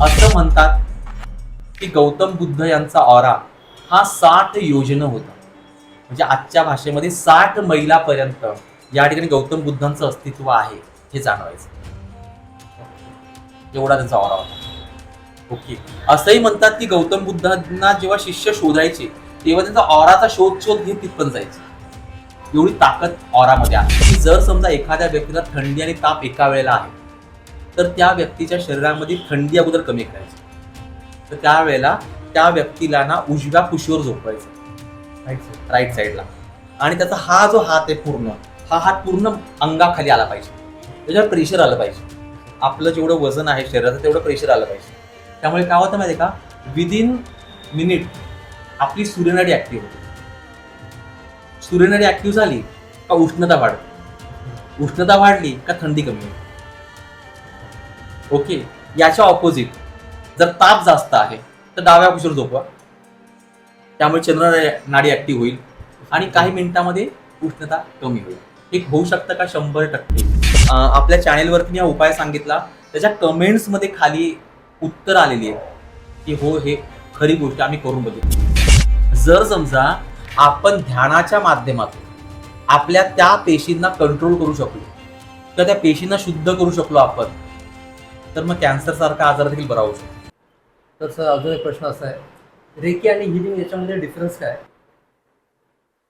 असं म्हणतात की गौतम बुद्ध यांचा ऑरा हा साठ योजन होता. म्हणजे आजच्या भाषेमध्ये साठ मैलापर्यंत या ठिकाणी गौतम बुद्धांचं अस्तित्व आहे हे जाणवायचं. एवढा त्यांचा ऑरा होता. ओके असंही म्हणतात की गौतम बुद्धांना जेव्हा शिष्य शोधायचे तेव्हा त्यांचा ऑराचा शोध शोध घेत तिथपर्यंत जायचे. एवढी ताकद ऑरामध्ये आहे. की जर समजा एखाद्या व्यक्तीला थंडी आणि ताप एका वेळेला आहे तर त्या व्यक्तीच्या शरीरामध्ये थंडी अगोदर कमी करायची. तर त्यावेळेला त्या व्यक्तीला ना उजव्या कुशीवर झोपवायचं. राईट साईडला आणि त्याचा हा जो हात आहे पूर्ण हा हात पूर्ण अंगाखाली आला पाहिजे. त्याच्यावर प्रेशर आलं पाहिजे. आपलं जेवढं वजन आहे शरीराचं तेवढं प्रेशर आलं पाहिजे. त्यामुळे काय होतं माहिती आहे का? विदिन मिनिट आपली सूर्यनाडी ऍक्टिव्ह होते. सूर्यनाडी ऍक्टिव्ह झाली का उष्णता वाढते. उष्णता वाढली का थंडी कमी होते. ओके याच्या ऑपोजिट जर ताप जास्त आहे तर डाव्या कुशीवर झोपवा. त्यामुळे चंद्र नाडी ऍक्टिव्ह होईल आणि काही मिनिटामध्ये उष्णता कमी होईल. एक होऊ शकतं का? शंभर टक्के. आपल्या चॅनेलवरती मी हा उपाय सांगितला. त्याच्या कमेंट्समध्ये खाली उत्तर आलेली आहे की हो हे खरी गोष्ट आम्ही करून बघितली. जर समजा आपण ध्यानाच्या माध्यमातून आपल्या त्या पेशींना कंट्रोल करू शकलो किंवा त्या पेशींना शुद्ध करू शकलो आपण तर मग कॅन्सरसारखा आजार देखील बरा होऊ शकतो. तर सर अजून एक प्रश्न असा आहे. रेकी आणि हिलिंग याच्यामध्ये डिफरन्स काय?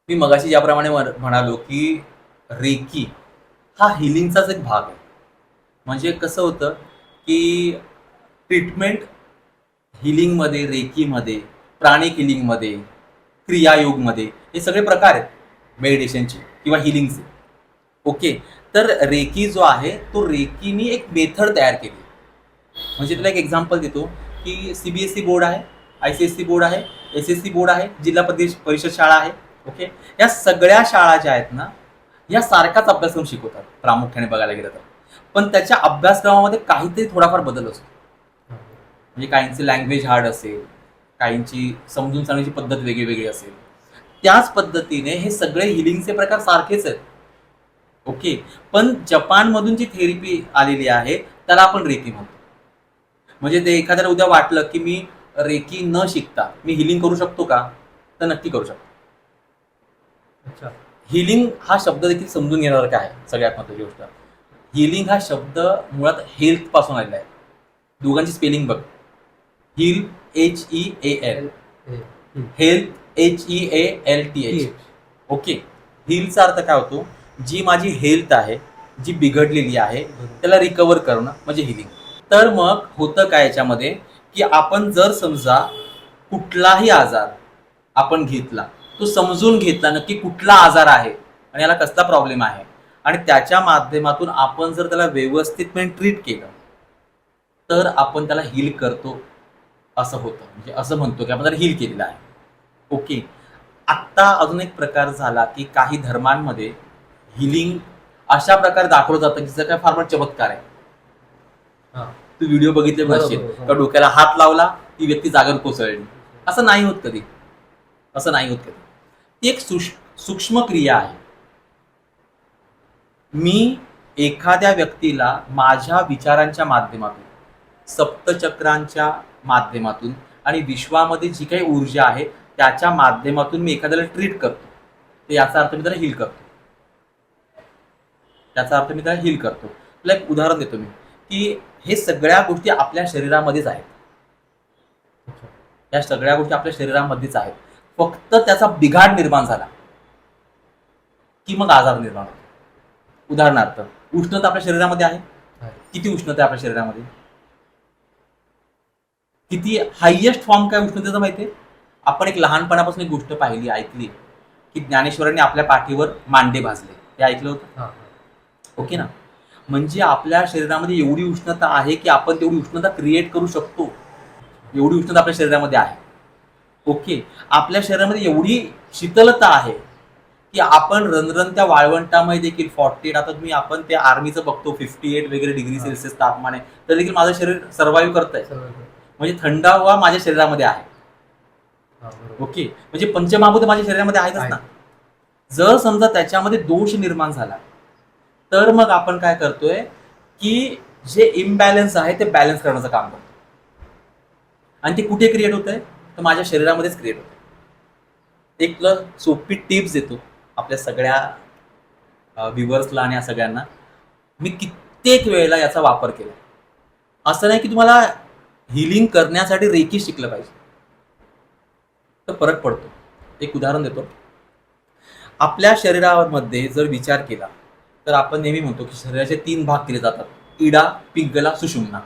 मी मगाशी ज्याप्रमाणे म्हणालो की रेकी हा हिलिंगचाच एक भाग आहे. म्हणजे कसं होतं की ट्रीटमेंट हिलिंगमध्ये रेकीमध्ये प्राणिक हिलिंगमध्ये क्रियायोगमध्ये हे सगळे प्रकार आहेत. मेडिटेशनचे किंवा हिलिंगचे ओके तर रेकी जो आहे तो रेकीनी एक मेथड तयार केली म्हणजे तुला एक एक्झाम्पल देतो की C B S E board आहे I C S C board आहे एस एस सी बोर्ड आहे जिल्हा प्रदेश परिषद शाळा आहे ओके या सगळ्या शाळा ज्या आहेत ना या सारखाच अभ्यासक्रम शिकवतात प्रामुख्याने बघायला गेलं तर. पण त्याच्या अभ्यासक्रमामध्ये काहीतरी थोडाफार बदल असतो. म्हणजे काहींची लँग्वेज हार्ड असेल काहींची समजून सांगण्याची पद्धत वेगळी वेगळी असेल. त्याच पद्धतीने हे सगळे हिलिंगचे प्रकार सारखेच आहेत. ओके पण जपानमधून जी थेरपी आलेली आहे त्याला आपण रेकी म्हणतो. म्हणजे ते एखाद्याला उद्या वाटलं की मी रेकी न शिकता मी हिलिंग करू शकतो का? तर नक्की करू शकतो. अच्छा. हिलिंग हा शब्द देखील समजून घेण्यासारखा आहे सगळ्यात महत्वाची गोष्ट. हिलिंग हा शब्द मुळात हेल्थपासून आलेला आहे. दोघांची स्पेलिंग बघ. Heal H E A L health H E A L T H okay हिलचा अर्थ काय होतो? जी माझी हेल्थ आहे जी बिघडलेली आहे त्याला रिकवर करणं म्हणजे हिलिंग तर मग होतं काय याच्यामध्ये? की आपण जर समजा कुठलाही आजार आपण घेतला तो समजून घेतला नक्की कुठला आजार आहे आणि याला कसला प्रॉब्लेम आहे? आणि त्याच्या माध्यमातून आपण जर त्याला व्यवस्थितपणे ट्रीट केलं तर आपण त्याला हील करतो असं होतं. म्हणजे असं म्हणतो की आपण त्याला हील केलेलं आहे. ओके आत्ता अजून एक प्रकार झाला की काही धर्मांमध्ये हिलिंग अशा प्रकारे दाखवलं जातं की जर काय फार मोठा चमत्कार आहे. हां. तू व्हिडिओ बघितले बरोबर, बसशील बरोबर. का डोक्याला हात लावला ती व्यक्ती जागर कोसळली? असं नाही होत कधी. असं नाही होत कधी. ती एक सूक्ष्म क्रिया आहे. मी एखाद्या व्यक्तीला माझ्या विचारांच्या माध्यमातून सप्तचक्रांच्या माध्यमातून आणि विश्वामध्ये जी काही ऊर्जा आहे त्याच्या माध्यमातून मी एखाद्याला ट्रीट करतो. तर याचा अर्थ मी त्याला हील करतो. त्याचा अर्थ मी त्याला हील करतो. तुला एक उदाहरण देतो मी की हे सगळ्या गोष्टी आपल्या शरीरामध्येच आहेत. या सगळ्या गोष्टी आपल्या शरीरामध्येच आहेत. फक्त त्याचा बिघाड निर्माण झाला. की मग आजार निर्माण होतो. उदाहरणार्थ उष्णता आपल्या शरीरामध्ये आहे? आहे. किती उष्णता आहे आपल्या शरीरामध्ये? किती हायएस्ट फॉर्म काय उष्णतेचा माहितीये आपण एक लहानपणापासून एक गोष्ट पाहिली ऐकली की ज्ञानेश्वरांनी आपल्या पाठीवर मांडे भाजले. हे ऐकलं होतं. ओके ना? म्हणजे आपल्या शरीरामध्ये एवढी उष्णता आहे की आपण तेवढी उष्णता क्रिएट करू शकतो. एवढी उष्णता आपल्या शरीरामध्ये आहे. ओके आपल्या शरीरामध्ये एवढी शीतलता आहे की आपण रणरणत्या वाळवंटामध्ये देखील फॉर्टी एट आता तुम्ही आपण त्या आर्मीचं बघतो फिफ्टी एट वगैरे डिग्री. सेल्सिअस तापमान आहे तर देखील माझं शरीर सर्व्हाइव्ह करत आहे म्हणजे थंड हवा माझ्या शरीरामध्ये आहे. हा. ओके म्हणजे पंचमहाभूत माझ्या शरीरामध्ये आहेतच आहे. ना जर समजा त्याच्यामध्ये दोष निर्माण झाला तर मग आपण काय करतोय की जे इम्बॅलन्स आहे ते बॅलन्स करण्याचं काम करतो आणि ते कुठे क्रिएट होत आहे तर माझ्या शरीरामध्येच क्रिएट होतं एक तुला सोपी टिप्स देतो आपल्या सगळ्या व्ह्युअर्सला आणि या सगळ्यांना. मी कित्येक वेळेला याचा वापर केला असं नाही की तुम्हाला हिलिंग करण्यासाठी रेकी शिकलं पाहिजे. तर फरक पडतो. एक उदाहरण देतो. आपल्या शरीरामध्ये जर विचार केला तर आपण नेहमी म्हणतो की शरीराचे तीन भाग केले जातात. इडा पिंगला सुषुम्ना.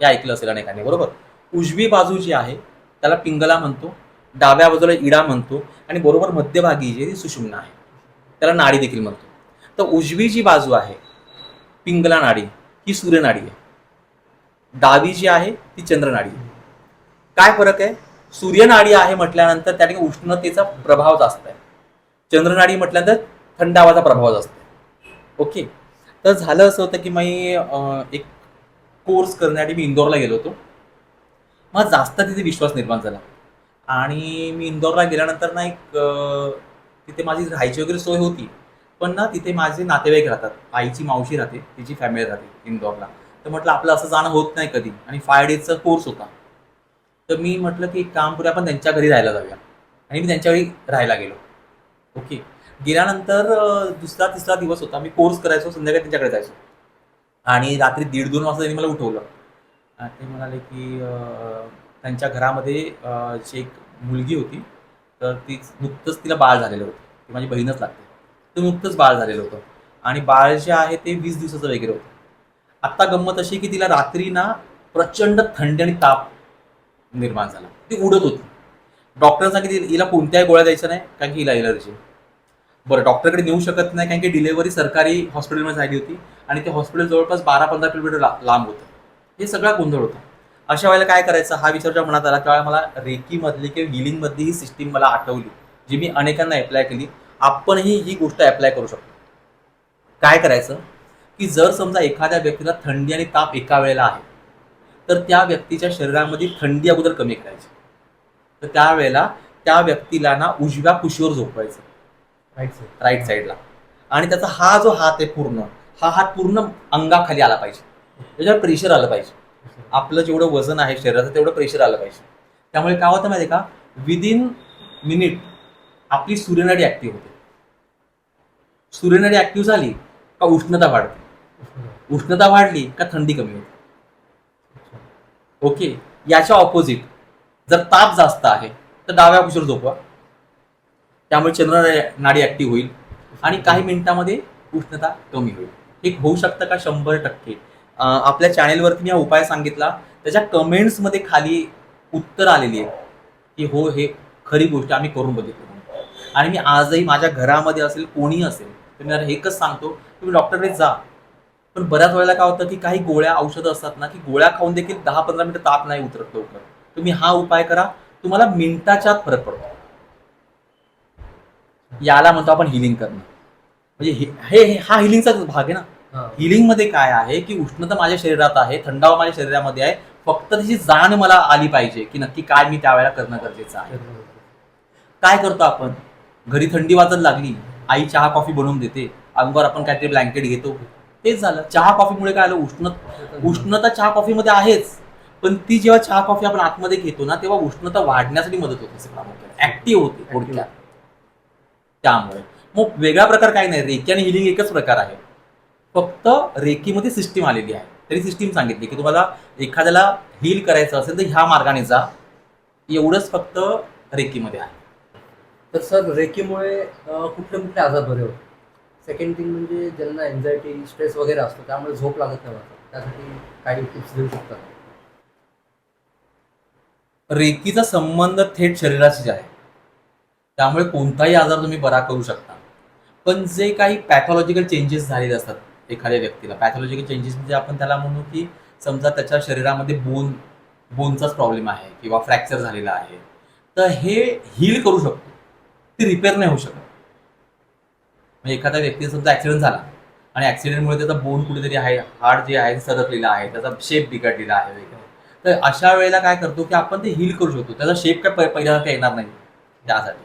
हे ऐकलं असेल अनेकांनी बरोबर? उजवी बाजू जी आहे त्याला पिंगला म्हणतो डाव्या बाजूला इडा म्हणतो आणि बरोबर मध्यभागी जी आहे ती सुषुम्ना आहे. त्याला नाडी देखील म्हणतो. तर उजवी जी बाजू आहे पिंगला नाडी ही सूर्यनाडी आहे. डावी जी आहे ती चंद्रनाडी आहे. काय फरक आहे? सूर्यनाडी आहे म्हटल्यानंतर त्या ठिकाणी उष्णतेचा प्रभाव जास्त आहे. चंद्रनाडी म्हटल्यानंतर थंडावाचा प्रभाव जास्त आहे. ओके. तर झालं असं होतं की मी एक कोर्स करण्यासाठी मी इंदोरला गेलो होतो. मला जास्त तिथे विश्वास निर्माण झाला. आणि मी इंदोरला गेल्यानंतर ना एक तिथे माझी राहायची वगैरे सोय होती. पण ना तिथे माझे नातेवाईक राहतात. आईची मावशी राहते तिची फॅमिली राहते इंदोरला. तर म्हटलं आपलं असं जाणं होत नाही कधी. आणि फाय डेजचा कोर्स होता. तर मी म्हटलं की एक काम करूया आपण त्यांच्या घरी राहायला जाऊया. आणि मी त्यांच्या घरी राहायला गेलो. ओके. गेल्यानंतर दुसरा तिसरा दिवस होता. मी कोर्स करायचो संध्याकाळी त्यांच्याकडे जायचो. आणि रात्री दीड दोन वाजता त्यांनी मला उठवलं. आणि ते म्हणाले की त्यांच्या घरामध्ये जी एक मुलगी होती तर ती नुकतंच तिला बाळ झालेलं होतं. ती माझी बहीणच लागते. ते नुकतंच बाळ झालेलं होतं. आणि बाळ जे आहे ते वीस दिवसाचं वगैरे होतं. आत्ता गंमत अशी की तिला रात्री ना प्रचंड थंडी आणि ताप निर्माण झाला. ती उडत होती. डॉक्टरांनी सांगितलं हिला कोणत्याही गोळ्या द्यायच्या नाही कारण की हिला एलर्जी बरं डॉक्टरकडे नेऊ शकत नाही कारण की डिलेव्हरी सरकारी हॉस्पिटलमध्ये झाली होती आणि ते हॉस्पिटल जवळपास बारा पंधरा किलोमीटर ला- लांब होतं. हे सगळा गोंधळ होता. अशा वेळेला काय करायचं हा विचार जेव्हा मनात आला त्यावेळेला मला रेकीमधली किंवा हिलिंगमधली ही सिस्टीम मला आठवली जी मी अनेकांना अप्लाय केली. आपणही ही गोष्ट अप्लाय करू शकतो. काय करायचं की जर समजा एखाद्या व्यक्तीला थंडी आणि ताप एका वेळेला आहे तर त्या व्यक्तीच्या शरीरामध्ये थंडी अगोदर कमी करायची. तर त्यावेळेला त्या व्यक्तीला ना उजव्या कुशीवर झोपवायचं. राईट साईडला आणि त्याचा हा जो हात आहे पूर्ण हा हात पूर्ण अंगाखाली आला पाहिजे. त्याच्यावर प्रेशर आलं पाहिजे. आपलं जेवढं वजन आहे शरीराचं तेवढं प्रेशर आलं पाहिजे. त्यामुळे काय होतं माहिती का? विदिन मिनिट आपली सूर्यनाडी ऍक्टिव्ह होते. सूर्यनाडी ऍक्टिव्ह झाली का उष्णता वाढते. उष्णता वाढली का थंडी कमी होते. ओके याच्या ऑपोजिट जर ताप जास्त आहे तर डाव्या कुशीवर झोपवा. त्यामुळे चंद्र नाडी ऍक्टिव्ह होईल. आणि काही मिनिटामध्ये उष्णता कमी होईल. हे होऊ शकतं का शंभर टक्के? आपल्या चॅनेलवरती मी हा उपाय सांगितला. त्याच्या कमेंट्समध्ये खाली उत्तर आलेली आहे की हो हे खरी गोष्ट आम्ही करून बघितली आणि मी आजही माझ्या घरामध्ये असेल कोणी असेल तर मी एकच सांगतो तुम्ही डॉक्टरकडे जा. पण बऱ्याच वेळेला काय होतं की काही गोळ्या औषधं असतात ना की गोळ्या खाऊन देखील दहा पंधरा मिनिटं ताप नाही उतरत लवकर. तुम्ही हा उपाय करा. तुम्हाला मिनिटाच्या फरक पडतो. याला म्हणतो आपण हिलिंग करणं. म्हणजे हे- हे हिलिंगचाच भाग आहे ना. हिलिंगमध्ये काय आहे की उष्णता माझ्या शरीरात आहे थंडावा माझ्या शरीरामध्ये आहे फक्त त्याची जाण मला आली पाहिजे की नक्की काय मी त्यावेळेला करणं गरजेचं आहे. काय करतो आपण? घरी थंडी वाजत लागली आई चहा कॉफी बनवून देते अंगावर आपण काहीतरी ब्लँकेट घेतो. तेच झालं. चहा कॉफीमुळे काय आलं? उष्ण उष्णता. चहा कॉफीमध्ये आहेच. पण ती जेव्हा चहा कॉफी आपण आतमध्ये घेतो ना तेव्हा उष्णता वाढण्यासाठी मदत होते प्रामुख्याने ऍक्टिव्ह होते थोडक्यात. त्यामुळे. मग वेगळा प्रकार काही नाही रेकी आणि हिलिंग एकच प्रकार आहे. फक्त रेकीमध्ये सिस्टीम आलेली आहे. तरी सिस्टीम सांगितली की तुम्हाला एखाद्याला हील करायचं असेल तर ह्या मार्गाने जा. एवढंच फक्त रेकीमध्ये आहे. तर सर रेकीमुळे कुठले कुठले आजार बरे होते सेकंड थिंग म्हणजे ज्यांना एन्झायटी स्ट्रेस वगैरे असतो त्यामुळे झोप लागत नाही वाटत. त्यासाठी काही टिप्स देऊ शकतात रेकीचा संबंध थेट शरीराशी आहे. त्यामुळे कोणताही आजार तुम्ही बरा करू शकता. पण जे काही पॅथॉलॉजिकल चेंजेस झालेले असतात एखाद्या व्यक्तीला पॅथॉलॉजिकल चेंजेस म्हणजे आपण त्याला म्हणू की समजा त्याच्या शरीरामध्ये बोन बोनचाच प्रॉब्लेम आहे किंवा फ्रॅक्चर झालेला आहे. तर हे हील करू शकतो. ते रिपेअर नाही होऊ शकत. म्हणजे एखाद्या व्यक्तीचा समजा ॲक्सिडेंट झाला आणि ऍक्सिडेंटमुळे त्याचा बोन कुठेतरी आहे हार्ट जे आहे सरकलेला आहे त्याचा शेप बिघडलेला आहे वगैरे. तर अशा वेळेला काय करतो की आपण ते हील करू शकतो. त्याचा शेप काय पहिल्यासारखा येणार नाही त्यासाठी.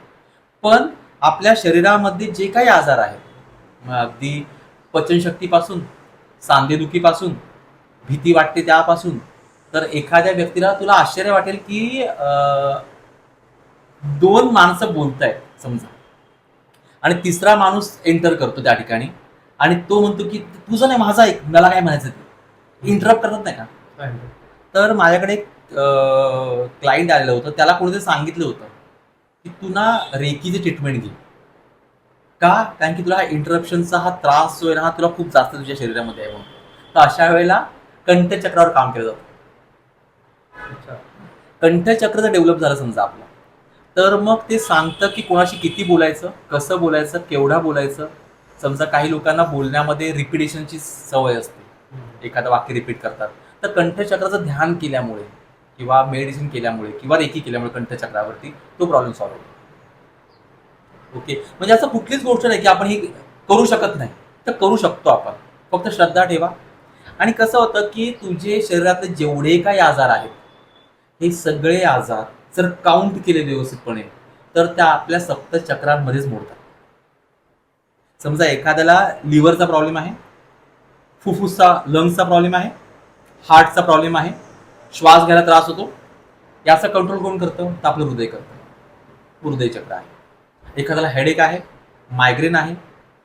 पण आपल्या शरीरामध्ये जे काही आजार आहेत अगदी पचनशक्तीपासून सांधेदुखीपासून भीती वाटते त्यापासून तर एखाद्या व्यक्तीला तुला आश्चर्य वाटेल की दोन माणसं बोलतायत समजा. आणि तिसरा माणूस एंटर करतो त्या ठिकाणी आणि तो म्हणतो की तुझं नाही माझा ऐक मला काय म्हणायचं ते? इंटरप्ट करत नाही का? तर माझ्याकडे एक क्लायंट आलेलं होतं त्याला कोणीतरी सांगितलं होतं. की तू ना रेकीची ट्रीटमेंट घे. का? कारण की तुला हा इंटरप्शनचा हा त्रास जो आहे ना हा तुला खूप जास्त तुझ्या शरीरामध्ये आहे म्हणून. तर अशा वेळेला कंठचक्रावर काम केलं जातं. कंठचक्र जर डेव्हलप झालं समजा आपलं. तर मग ते सांगतं की कोणाशी किती बोलायचं कसं बोलायचं केवढा बोलायचं. समजा काही लोकांना बोलण्यामध्ये रिपिटेशनची सवय असते. एखादं वाक्य रिपीट करतात. तर कंठचक्राचं ध्यान केल्यामुळे किंवा मेडिसिन केल्यामुळे किंवा रेकी केल्यामुळे कंठचक्रावरती तो प्रॉब्लेम सॉल्व्ह होतो. ओके म्हणजे असं कुठलीच गोष्ट नाही की आपण ही करू शकत नाही. तर करू शकतो आपण. फक्त श्रद्धा ठेवा. आणि कसं होतं की तुझे शरीरातले जेवढे काही आजार आहेत हे सगळे आजार जर काउंट केले व्यवस्थितपणे तर त्या आपल्या सप्तचक्रांमध्येच मोडतात. समजा एखाद्याला लिव्हरचा प्रॉब्लेम आहे फुफ्फुसचा लंग्सचा प्रॉब्लेम आहे हार्टचा प्रॉब्लेम आहे श्वास घ्यायला त्रास होतो. याचा कंट्रोल कोण करतं? तर आपलं हृदय करतं. हृदय चक्र आहे. एखाद्याला हेडेक आहे मायग्रेन आहे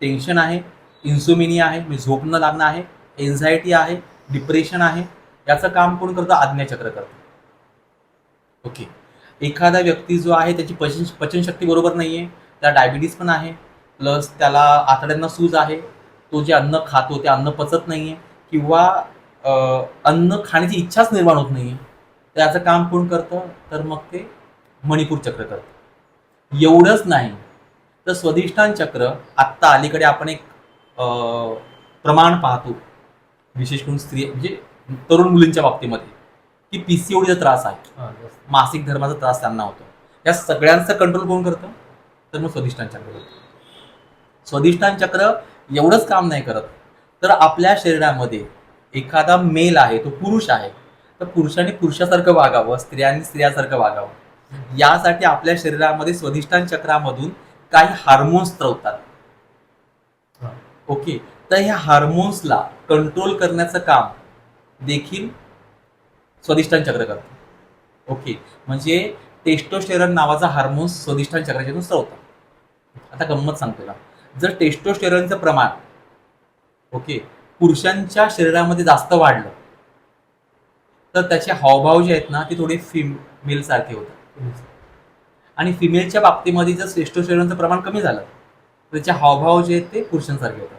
टेन्शन आहे इन्सुमिनिया आहे मी झोप न लागणं आहे एन्झायटी आहे डिप्रेशन आहे याचं काम कोण करतं? आज्ञाचक्र करतं. ओके एखादा व्यक्ती जो आहे त्याची पचन पचनशक्ती बरोबर नाही आहे त्याला डायबिटीस पण आहे प्लस त्याला आतड्यांना सूज आहे तो जे अन्न खातो ते अन्न पचत नाही आहे किंवा अन्न खाण्याची इच्छाच निर्माण होत नाही आहे त्याचं काम कोण करतं? तर मग ते मणिपूर चक्र करतं. एवढंच नाही तर स्वधिष्ठान चक्र आत्ता अलीकडे आपण एक प्रमाण पाहतो. विशेष करून स्त्री म्हणजे तरुण मुलींच्या बाबतीमध्ये की पीसीओडीचा त्रास आहे. हा, जास्त. मासिक धर्माचा त्रास त्यांना होतो. या सगळ्यांचा कंट्रोल कोण करतं? तर मग स्वधिष्ठान चक्र करतं. स्वधिष्ठान चक्र एवढंच काम नाही करत. तर आपल्या शरीरामध्ये एखादा मेल आहे तो पुरुष आहे तर पुरुषाने पुरुषासारखं वागावं स्त्रियांनी स्त्रियासारखं वागावं. यासाठी आपल्या शरीरामध्ये स्वधिष्ठान चक्रामधून काही हार्मोन्स स्त्रवतात ओके? तर ह्या हार्मोन्सला कंट्रोल करण्याचं काम देखील स्वधिष्ठान चक्र करतं. ओके? म्हणजे टेस्टोस्टेरॉन नावाचा हार्मोन्स स्वधिष्ठान चक्राच्यातून स्त्रवतात आता गंमत सांगतो जर टेस्टोस्टेरॉनचं प्रमाण ओके? पुरुषांच्या शरीरामध्ये जास्त वाढलं. तर त्याचे हावभाव जे आहेत ना ते थोडे फिमेल सारखे होतात. आणि फिमेलच्या बाबतीमध्ये जर टेस्टोस्टेरॉनचं प्रमाण कमी झालं तर त्याचे हावभाव जे आहेत ते पुरुषांसारखे होतात.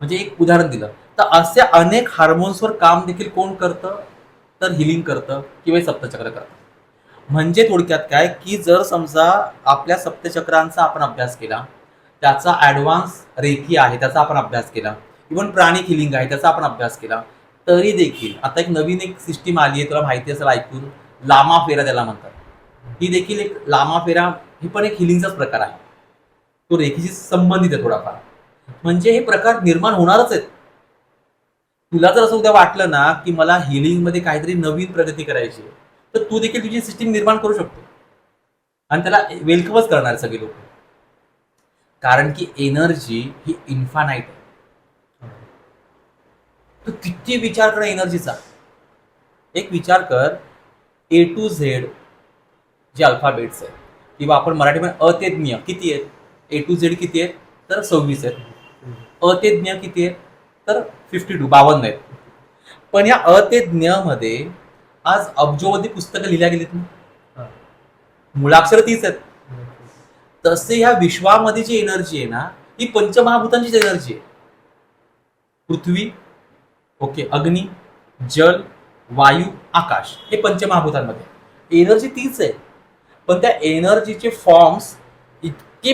म्हणजे एक उदाहरण दिलं. तर असे अनेक हार्मोन्सवर काम देखील कोण करतं? तर हिलिंग करतं किंवा सप्तचक्र करतं. म्हणजे थोडक्यात काय? की जर समजा आपल्या सप्तचक्रांचा आपण अभ्यास केला त्याचा ॲडव्हान्स रेखी आहे त्याचा आपण अभ्यास केला. इव्हन प्राणिक हिलिंग आहे त्याचा आपण अभ्यास केला. तरी देखील आता एक नवीन एक सिस्टीम आली आहे तुला माहिती असेल ऐकून लामा फेरा त्याला म्हणतात. ही देखील एक लामा फेरा ही पण एक हिलिंगचाच प्रकार आहे. तो रेखीशी संबंधित आहे थोडाफार. म्हणजे हे प्रकार निर्माण होणारच आहेत. तुला जर असं उद्या वाटलं ना की मला हिलिंगमध्ये काहीतरी नवीन प्रगती करायची आहे, तर तू देखील तुझी सिस्टीम निर्माण करू शकतो. आणि त्याला वेलकमच करणार सगळे लोक. कारण की एनर्जी ही इन्फानाईट आहे. तू किती विचार कर एनर्जीचा? एक विचार कर ए टू झेड जे अल्फाबेट्स आहेत किंवा आपण मराठीमध्ये अतेज्ञ किती आहेत? ए टू झेड किती आहेत? तर सव्वीस आहेत. अतेज्ञ किती आहेत? तर फिफ्टी टू बावन्न आहेत. पण या अतेज्ञमध्ये आज अब्जोवधी पुस्तकं लिहिल्या गेलीत ना? मुळाक्षर तीच आहेत. तसे ह्या विश्वामध्ये जी एनर्जी आहे ना ही पंचमहाभूतांचीच एनर्जी आहे. पृथ्वी ओके अग्नी जल वायू आकाश हे पंचमहाभूतांमध्ये एनर्जी तीच आहे. पण त्या एनर्जीचे फॉर्म्स इतके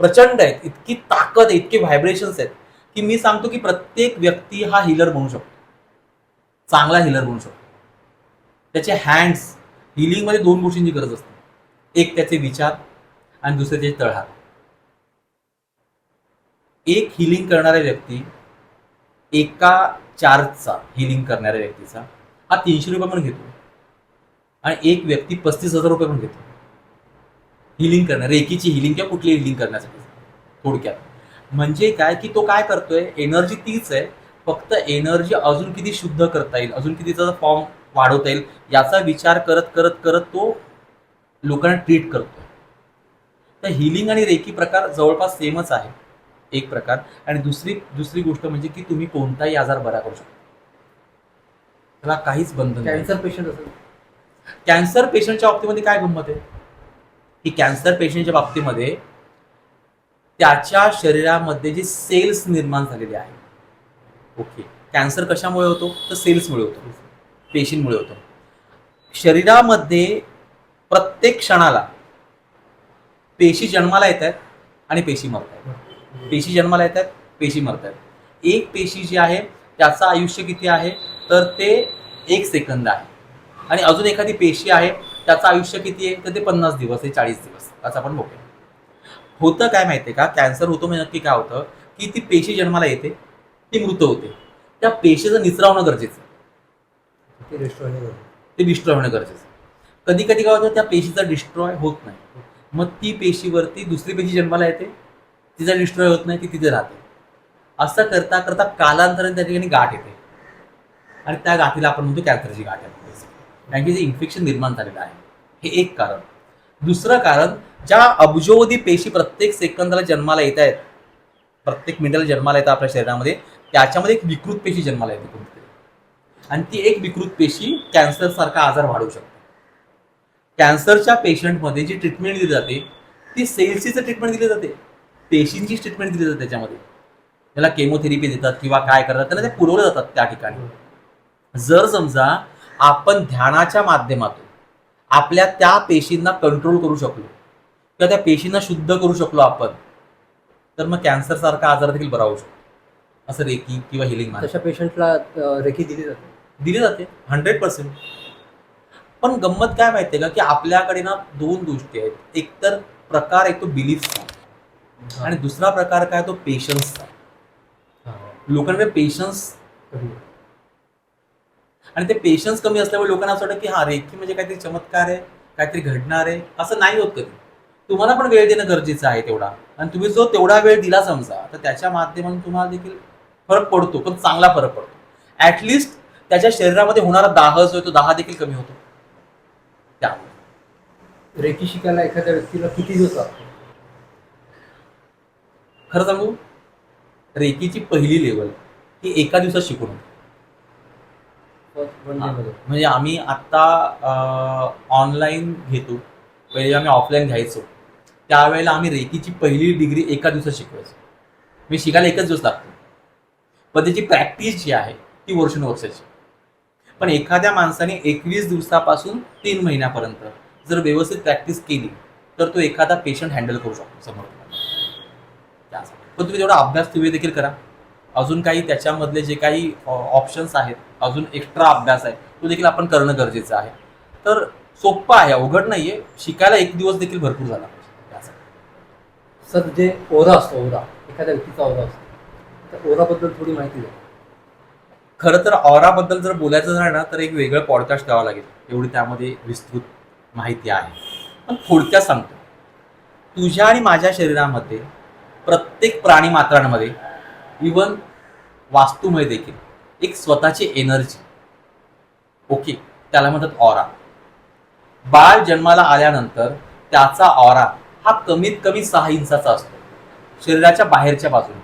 प्रचंड आहेत इतकी ताकद आहे इतके व्हायब्रेशन्स आहेत की मी सांगतो की प्रत्येक व्यक्ती हा हिलर बनू शकतो. चांगला हिलर बनू शकतो. त्याचे हँड्स हिलिंगमध्ये दोन गोष्टींची गरज असते. एक त्याचे विचार आणि दुसरे ते तळहात एक हिलिंग करणारा व्यक्ती एका चार्जचा हिलिंग करणाऱ्या व्यक्तीचा हा तीनशे रुपये पण घेतो. आणि एक व्यक्ती पस्तीस हजार रुपये पण घेतो. हिलिंग करणार रेकीची हिलिंग किंवा कुठली हिलिंग करण्यासाठी. थोडक्यात. म्हणजे काय की तो काय करतोय एनर्जी तीच आहे फक्त एनर्जी अजून किती शुद्ध करता येईल अजून किती त्याचा फॉर्म वाढवता येईल याचा विचार करत करत करत तो लोकांना ट्रीट करतो तर हिलिंग आणि रेकी प्रकार जवळपास सेमच आहे. एक प्रकार. आणि दुसरी दुसरी गोष्ट म्हणजे की तुम्ही कोणताही आजार बरा करू शकता. त्याला काहीच बंधन नाही. कॅन्सर पेशंट असेल. कॅन्सर पेशंटच्या बाबतीमध्ये काय गंमत आहे? की कॅन्सर पेशंटच्या बाबतीमध्ये त्याच्या शरीरामध्ये जे सेल्स निर्माण झालेले आहेत ओके कॅन्सर कशामुळे होतो? तर सेल्समुळे होतो. पेशींमुळे होतो. शरीरामध्ये प्रत्येक क्षणाला पेशी जन्माला येत आहेत आणि पेशी मरत आहेत पेशी जन्माला येतात पेशी मरतात. एक पेशी जी आहे त्याचं आयुष्य किती आहे? तर ते एक सेकंद आहे. आणि अजून एखादी पेशी आहे त्याचं आयुष्य किती आहे? तर ते पन्नास दिवस आहे चाळीस दिवस. असं आपण बघूया. होतं काय माहितीये का? कॅन्सर होतो म्हणजे नक्की काय होतं? की ती पेशी जन्माला येते ती मृत होते. त्या पेशीचं निचरा होणं गरजेचं आहे. ते डिस्ट्रॉय होणं गरजेचं आहे. कधी कधी काय होतं? त्या पेशीचा डिस्ट्रॉय होत नाही. मग ती पेशीवरती दुसरी पेशी जन्माला येते. तिचा डिस्ट्रॉय होत नाही ती तिथे राहते. असं करता करता कालांतराने त्या ठिकाणी गाठ येते. आणि त्या गाठीला आपण म्हणतो कॅन्सरची गाठ आहे कारण की जे इन्फेक्शन निर्माण झालेलं आहे हे एक कारण. दुसरं कारण ज्या अब्जोवधी पेशी प्रत्येक सेकंदाला जन्माला येत आहेत प्रत्येक मिनिटाला जन्माला येतात आपल्या शरीरामध्ये त्याच्यामध्ये एक विकृत पेशी जन्माला येते कोणती आणि ती एक विकृत पेशी कॅन्सरसारखा आजार वाढवू शकते. कॅन्सरच्या पेशंटमध्ये जी ट्रीटमेंट दिली जाते ती सेल्सचीच ट्रीटमेंट दिली जाते. पेशींची ट्रीटमेंट दिली जाते त्याच्यामध्ये. त्याला केमोथेरपी देतात किंवा काय करतात त्यांना ते पुरवले जातात त्या ठिकाणी. जर समजा आपण ध्यानाच्या माध्यमातून आपल्या त्या पेशींना कंट्रोल करू शकलो किंवा त्या पेशींना शुद्ध करू शकलो आपण तर मग कॅन्सर सारखा आजार देखील बरा होऊ शकतो. असं रेकी किंवा हिलिंग तशा पेशंटला रेखी दिली जाते. दिली जाते. हंड्रेड पर्सेंट पण गंमत काय माहितीये का? की आपल्याकडे ना दोन गोष्टी आहेत. एक तर प्रकार एक तो बिलीफचा आणि दुसरा प्रकार काय? तो पेशन्सचा. लोकांकडे पेशन्स? आणि ते पेशन्स कमी असल्यामुळे लोकांना असं वाटतं की हा रेखी म्हणजे काहीतरी चमत्कार आहे काहीतरी घडणार आहे. असं नाही होत कधी. तुम्हाला पण वेळ देणं गरजेचं आहे तेवढा. आणि तुम्ही जो तेवढा वेळ दिला समजा तर त्याच्या माध्यमातून तुम्हाला देखील फरक पडतो पण चांगला फरक पडतो. ऍटलिस्ट त्याच्या शरीरामध्ये होणारा दाह जो आहे तो दाह देखील कमी होतो. त्यामुळे रेकी शिकायला एखाद्या व्यक्तीला किती दिवस लागतो खरं सांगू रेकीची पहिली लेवल ही एका दिवसात शिकून. म्हणजे आम्ही आत्ता ऑनलाईन घेतो. पहिले आम्ही ऑफलाईन घ्यायचो. त्यावेळेला आम्ही रेकीची पहिली डिग्री एका दिवसात शिकवायचो. मी शिकायला एकच दिवस लागतो. पण त्याची प्रॅक्टिस जी आहे ती वर्षानुवर्षाची. पण एखाद्या माणसाने एकवीस दिवसापासून तीन महिन्यापर्यंत जर व्यवस्थित प्रॅक्टिस केली तर तो एखादा पेशंट हँडल करू शकतो समोर. पण तुम्ही तेवढा अभ्यास तुम्ही देखील करा. अजून काही त्याच्यामधले जे काही ऑप्शन्स आहेत अजून एक्स्ट्रा अभ्यास आहे तो देखील आपण करणं गरजेचं आहे. तर सोपं आहे अवघड नाहीये. शिकायला एक दिवस देखील भरपूर झाला सर जे ओरा असतो ओरा. एखाद्या व्यक्तीचा ओरा असतो. त्या ओराबद्दल थोडी माहिती द्या. खरं तर ऑराबद्दल जर बोलायचं झालं ना तर एक वेगळं पॉडकास्ट द्यावं लागेल. एवढी त्यामध्ये विस्तृत माहिती आहे. पण थोडक्यात सांगतो. तुझ्या आणि माझ्या शरीरामध्ये प्रत्येक प्राणी मात्रांमध्ये इवन वास्तूमध्ये देखील एक स्वतःची एनर्जी ओके त्याला म्हणतात ऑरा बाळ जन्माला आल्यानंतर त्याचा ऑरा हा कमीत कमी सहा इंचाचा असतो. शरीराच्या बाहेरच्या बाजूने.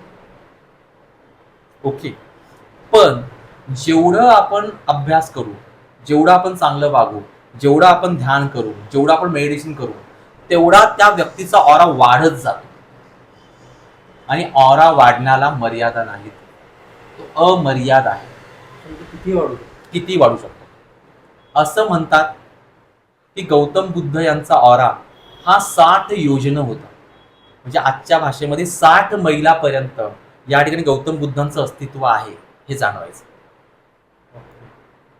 ओके पण जेवढं आपण अभ्यास करू जेवढं आपण चांगलं वागू जेवढं आपण ध्यान करू जेवढं आपण मेडिटेशन करू तेवढा त्या व्यक्तीचा ऑरा वाढत जातो. आणि ऑरा वाढण्याला मर्यादा नाहीत. तो अमर्याद आहे. किती वाढू? किती वाढू शकतो? असं म्हणतात की गौतम बुद्ध यांचा ऑरा हा साठ योजनं होता. म्हणजे आजच्या भाषेमध्ये साठ मैलापर्यंत या ठिकाणी गौतम बुद्धांचं अस्तित्व आहे हे जाणवायचं.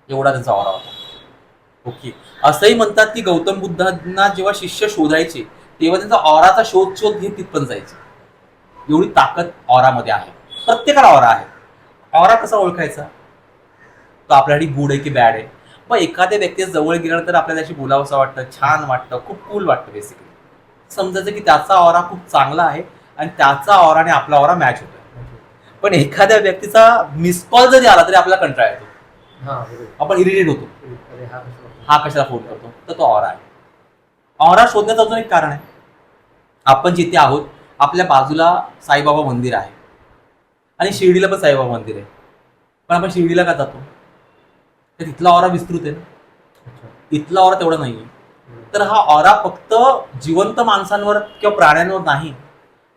एवढा त्यांचा ऑरा होता. ओके. असंही म्हणतात की गौतम बुद्धांना जेव्हा शिष्य शोधायचे तेव्हा त्यांचा ऑराचा शोध शोध घेत तिथपर्यंत जायचे. एवढी ताकद ऑरामध्ये आहे. प्रत्येकाला ऑरा आहे. ऑरा कसा ओळखायचा? तो आपल्यासाठी गुड आहे की बॅड आहे? मग एखाद्या व्यक्ती जवळ गेल्यानंतर आपल्याला त्याशी बोलावंसं वाटतं छान वाटतं खूप कूल वाटतं बेसिकली समजायचं की त्याचा ऑरा खूप चांगला आहे आणि त्याचा ऑराने आपला ऑरा मॅच होतो पण एखाद्या व्यक्तीचा मिस कॉल जरी आला तरी आपला कंटाळा येतो. आपण इरिटेट होतो. हा कशाला फोन करतो? तर तो ऑरा आहे. ऑरा शोधण्याचं अजून एक कारण आहे. आपण जिथे आहोत आपल्या बाजूला साईबाबा मंदिर आहे. आणि शिर्डीला पण साईबाबा मंदिर आहे. पण आपण शिर्डीला का जातो? तर तिथला ऑरा विस्तृत आहे ना. इथला ऑरा तेवढा नाही आहे तर हा ऑरा फक्त जिवंत माणसांवर किंवा प्राण्यांवर नाही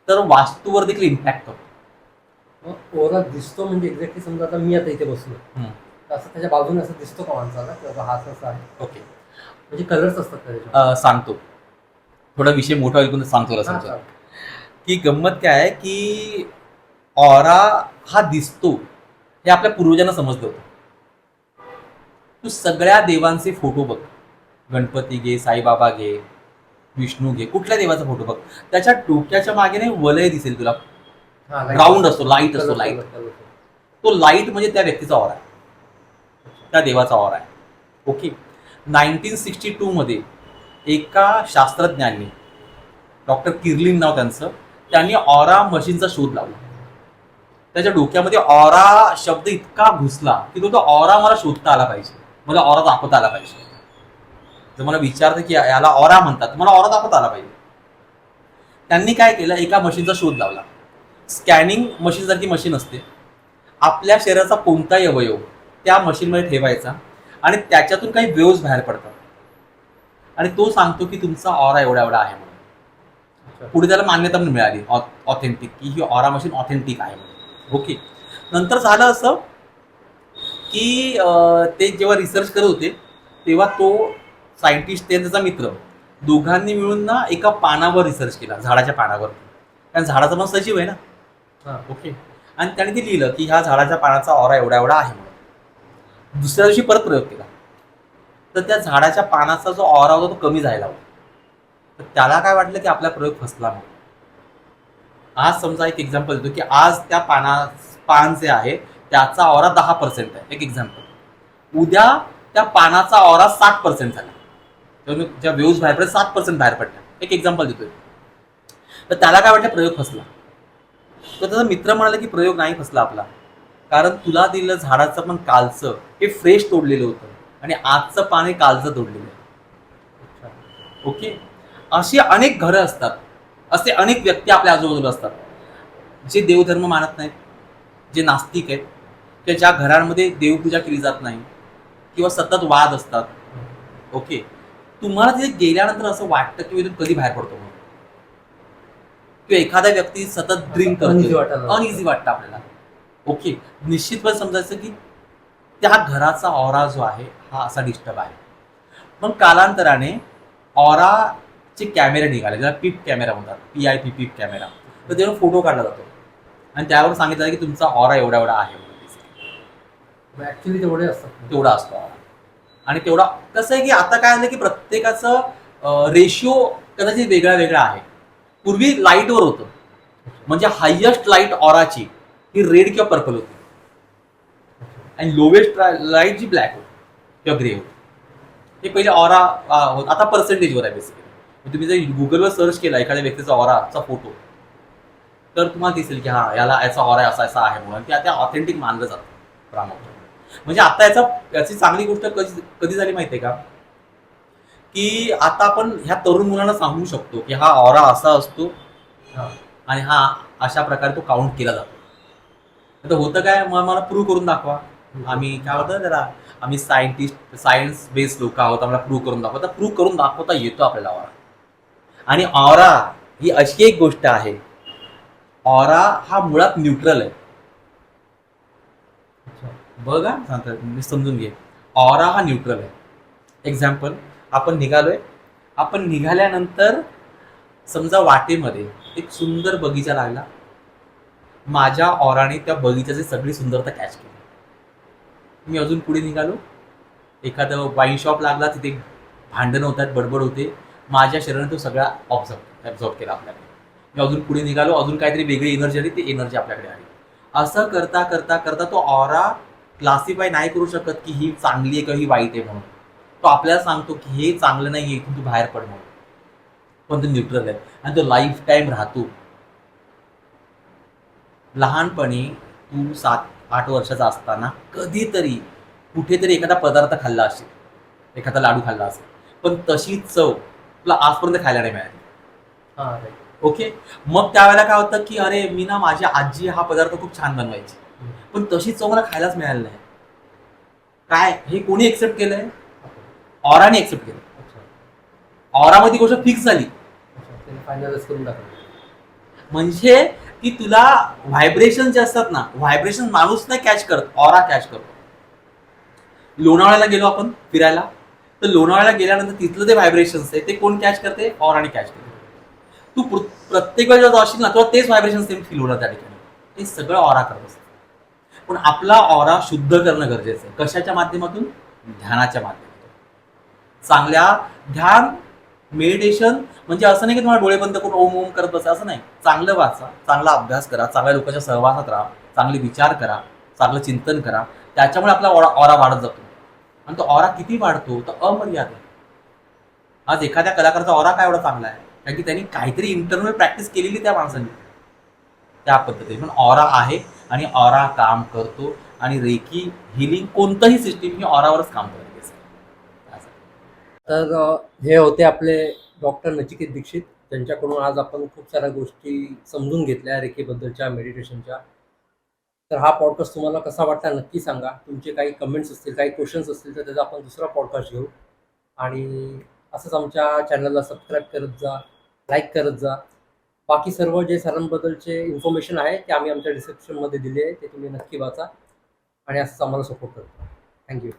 तर वास्तूवर देखील इम्पॅक्ट करतो. ओरा दिसतो म्हणजे एक्झॅक्टली समजा आता मी आता इथे बसलो असं त्याच्या बाजूने असं दिसतो का माणसाला? हा असा आहे. ओके. म्हणजे कलर्स असतात का त्याच्यावर? सांगतो. थोडा विषय मोठा पण सांगतो तुला समजा. की गंमत काय आहे की ऑरा हा दिसतो हे आपल्या पूर्वजांना समजलं होतं. तू सगळ्या देवांचे फोटो बघ. गणपती घे साईबाबा घे विष्णू घे कुठल्या देवाचा फोटो बघ. त्याच्या डोक्याच्या मागे नाही वलय दिसेल तुला. हा, light. राऊंड असतो लाइट असतो लाइट. तो लाइट म्हणजे त्या व्यक्तीचा ऑरा आहे. त्या देवाचा ऑरा आहे. ओके नाईन्टीन सिक्स्टी टू मध्ये एका शास्त्रज्ञांनी डॉक्टर किर्लिन नाव त्यांचं त्यांनी ऑरा मशीनचा शोध लावला. त्याच्या डोक्यामध्ये ऑरा शब्द इतका घुसला की तो तो ऑरा मला शोधता आला पाहिजे. मला ऑरा दाखवता आला पाहिजे. जर मला विचारतं की याला ऑरा म्हणतात मला ऑरा दाखवता आला पाहिजे. त्यांनी काय केलं? एका मशीनचा शोध लावला. स्कॅनिंग मशीनसारखी मशीन असते. आपल्या शरीराचा कोणताही अवयव त्या मशीनमध्ये ठेवायचा आणि त्याच्यातून काही वेव्स बाहेर पडतात. आणि तो सांगतो की तुमचा ऑरा एवढा एवढा आहे म्हणून. पुढे त्याला मान्यता पण मिळाली ऑथेंटिक की ही ऑरा मशीन ऑथेंटिक आहे म्हणून. ओके नंतर झालं असं की ते जेव्हा रिसर्च करत होते तेव्हा तो सायंटिस्ट ते त्याचा मित्र दोघांनी मिळून ना एका पानावर रिसर्च केला झाडाच्या पानावर. कारण झाडाचा पण सजीव आहे ना. हा. ओके आणि त्याने ते लिहिलं की ह्या झाडाच्या पानाचा ऑरा एवढा एवढा आहे म्हणून. दुसऱ्या दिवशी परत प्रयोग केला. तर त्या झाडाच्या पानाचा जो ऑरा होता तो कमी जायला होता. तर त्याला काय वाटलं की आपला प्रयोग फसला म्हणून. आज समजा एक एक्झाम्पल देतो की आज त्या पाना पान जे आहे त्याचा ऑरा दहा पर्सेंट आहे. एक एक्झाम्पल उद्या त्या पानाचा ऑरा साठ पर्सेंट झाला. तेव्हा ज्या वेव्स बाहेर पडल्या सात पर्सेंट बाहेर पडल्या. एक एक्झाम्पल देतोय. तर त्याला काय वाटलं? प्रयोग फसला. तर त्याचा मित्र म्हणाला की प्रयोग नाही फसला आपला. कारण तुला दिलेलं झाडाचं पण कालचं हे फ्रेश तोडलेलं होतं. आणि आजचं पान हे कालचं तोडलेलं आहे. ओके अशी अनेक घरं असतात. असे अनेक व्यक्ती आपल्या आजूबाजूला असतात. जे देवधर्म मानत नाहीत. जे नास्तिक आहेत. किंवा ज्या घरांमध्ये देवपूजा केली जात नाही. किंवा सतत वाद असतात. ओके तुम्हाला तिथे गेल्यानंतर असं वाटतं की मी इथून कधी बाहेर पडतो म्हणून? किंवा एखादा व्यक्ती सतत ड्रिंक करतो. अनइझी वाटतं आपल्याला. ओके निश्चितपणे समजायचं की त्या घराचा ऑरा जो आहे हा असा डिस्टर्ब आहे. मग कालांतराने ऑराचे कॅमेरे निघाले ज्याला पिप कॅमेरा म्हणतात P I P PIP camera तर त्यावर फोटो काढला जातो. आणि त्यावर सांगितलं जातं की तुमचा ऑरा एवढा एवढा आहे ऍक्च्युली तेवढे असतात. तेवढा असतो ऑरा आणि तेवढा कसं आहे की आता काय झालं की प्रत्येकाचं रेशिओ कदाचित वेगळा वेगळा आहे. पूर्वी लाईटवर होतं. म्हणजे हायेस्ट लाइट ऑराची ही रेड किंवा पर्पल होती आणि लोवेस्ट लाइट जी ब्लॅक होती किंवा ग्रे होती हे? पहिले ऑरा होत आता पर्सेंटेजवर आहे बेसिकली तुम्ही जर गुगलवर सर्च केला एखाद्या व्यक्तीचा ऑराचा फोटो तर तुम्हाला दिसेल की हा याला याचा ऑरा असा असा आहे म्हणून की त्या ऑथेंटिक मानलं जातं प्रामुख्याने म्हणजे आता याचा याची चांगली गोष्ट कधी कधी झाली माहितीये का? की आता आपण ह्या तरुण मुलांना सांगू शकतो की हा ऑरा असा असतो हा. आणि हा अशा प्रकारे तो काउंट केला जातो. तर होतं काय? मग मला प्रूव्ह करून दाखवा. आम्ही काय होतं जरा आम्ही सायंटिस्ट सायन्स बेस्ड लोक आहोत आम्हाला प्रूव्ह करून दाखवता प्रूव्ह करून दाखवता येतो आपल्याला ऑरा आणि ऑरा ही अशी एक गोष्ट आहे. ऑरा हा मुळात न्यूट्रल आहे. अच्छा. बघा सांगतो मी समजून घे. ऑरा हा न्यूट्रल आहे. एक्झाम्पल आपण निघालोय. आपण निघाल्यानंतर समजा वाटेमध्ये एक सुंदर बगीचा लागला. माझ्या ऑराने त्या बगीचाची सगळी सुंदरता कॅच केली. मी अजून पुढे निघालो. एखादं वाईन शॉप लागला तिथे भांडणं होतात बडबड होते. माझ्या शरीराने तो सगळा ऑब्झर्व ॲब्झॉर्व केला आपल्याकडे. मी अजून पुढे निघालो. अजून काहीतरी वेगळी एनर्जी आली ती एनर्जी आपल्याकडे आली. असं करता करता करता तो ऑरा क्लासिफाय नाही करू शकत की ही चांगली आहे किंवा ही वाईट आहे म्हणून. तो आपल्याला सांगतो की हे चांगलं नाही आहे इथून तू बाहेर पड म्हणून. पण तो न्यूट्रल आहे. आणि तो लाईफ टाईम राहतो. लहानपणी तू सात आठ वर्षाचा असताना कधीतरी कुठेतरी एखादा पदार्थ खाल्ला असेल. एखादा लाडू खाल्ला असेल. पण तशी चव तुला आजपर्यंत खायला नाही मिळाली. हां ओके? मग त्यावेळेला काय होतं की अरे मी ना माझी आजी हा पदार्थ खूप छान बनवायची. पण तशी चव मला खायलाच मिळाली नाही. काय? हे कोणी एक्सेप्ट केलंय? ऑराने एक्सेप्ट केलं. ऑरामध्ये गोष्ट फिक्स झाली. म्हणजे की तुला व्हायब्रेशन जे असतात ना व्हायब्रेशन माणूस नाही कॅच करत ऑरा कॅच करतो. लोणावळ्याला गेलो आपण फिरायला. तर लोणावळ्याला गेल्यानंतर तिथलं ते व्हायब्रेशन्स आहे ते कोण कॅच करते? ऑराने कॅच करते. तू प्रत्येक वेळेला जेव्हा जाशील ना तुला तेच व्हायब्रेशन सेम फील होणार त्या ठिकाणी. ते सगळं ऑरा करत असतं. पण आपला ऑरा शुद्ध करणं गरजेचं आहे. कशाच्या माध्यमातून? ध्यानाच्या माध्यमातून. चांगल्या ध्यान मेडिटेशन म्हणजे असं नाही की तुम्हाला डोळे बंद करून ओम ओम करत बसा असं नाही. चांगलं वाचा चांगला अभ्यास करा चांगल्या लोकांच्या सहवासात राहा चांगले विचार करा चांगलं चिंतन करा त्याच्यामुळे आपला ऑरा ऑरा वाढत जातो. आणि तो ऑरा किती वाढतो तर अमर्याद आहे. आज एखाद्या कलाकाराचा ऑरा काय एवढा चांगला आहे? कारण की त्यांनी काहीतरी इंटरनल प्रॅक्टिस केलेली त्या माणसाने. त्या पद्धतीने. पण ऑरा आहे आणि ऑरा काम करतो आणि रेकी हिलिंग कोणतंही सिस्टीम ही ऑरावरच काम करतो. तर हे होते आपले डॉक्टर नचिकेत दीक्षित. त्यांच्याकडून आज आपण खूप साऱ्या गोष्टी समजून घेतल्या रेखेबद्दलच्या मेडिटेशनच्या. तर हा पॉडकास्ट तुम्हाला कसा वाटला नक्की सांगा. तुमचे काही कमेंट्स असतील काही क्वेश्चन्स असतील तर त्याचा आपण दुसरा पॉडकास्ट घेऊ. आणि असंच आमच्या चॅनलला सबस्क्राईब करत जा लाईक करत जा. बाकी सर्व जे सरांबद्दलचे इन्फॉर्मेशन आहे ते आम्ही आमच्या डिस्क्रिप्शनमध्ये दिले आहे ते तुम्ही नक्की वाचा. आणि असंच आम्हाला सपोर्ट करतो थँक्यू